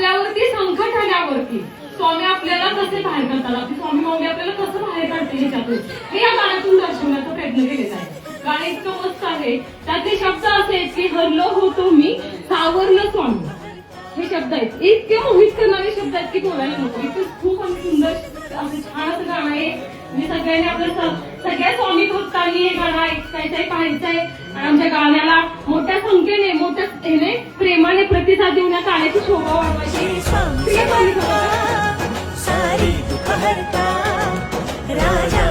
आपल्यावरती संकट आल्यावरती स्वामी आपल्याला कसे बाहेर काढतात? आपली स्वामी माऊली आपल्याला कसं बाहेर काढते ह्याच्यातून? हे या गाण्यातून दर्शवण्याचा प्रयत्न केलेला आहे. गाणं इतकं मस्त आहे. त्यातले शब्द असे आहेत की हरलो होतो मी सावरलं स्वामी. हे शब्द आहेत. इतके मोहित करणारे शब्द आहेत की बोलायला नको. इतकं खूप आणि सुंदर असं छान असं गाणं आहे. मी सगळ्यांनी आपल्या स- सगळ्या स्वामी भक्तांनी हे गाणं ऐकायचंय पाहायचंय. पाहायचं आहे आणि आमच्या गाण्याला मोठ्या प्रेमाने प्रतिसाद देऊन या गाण्याची शोभा वाढवायची. राजा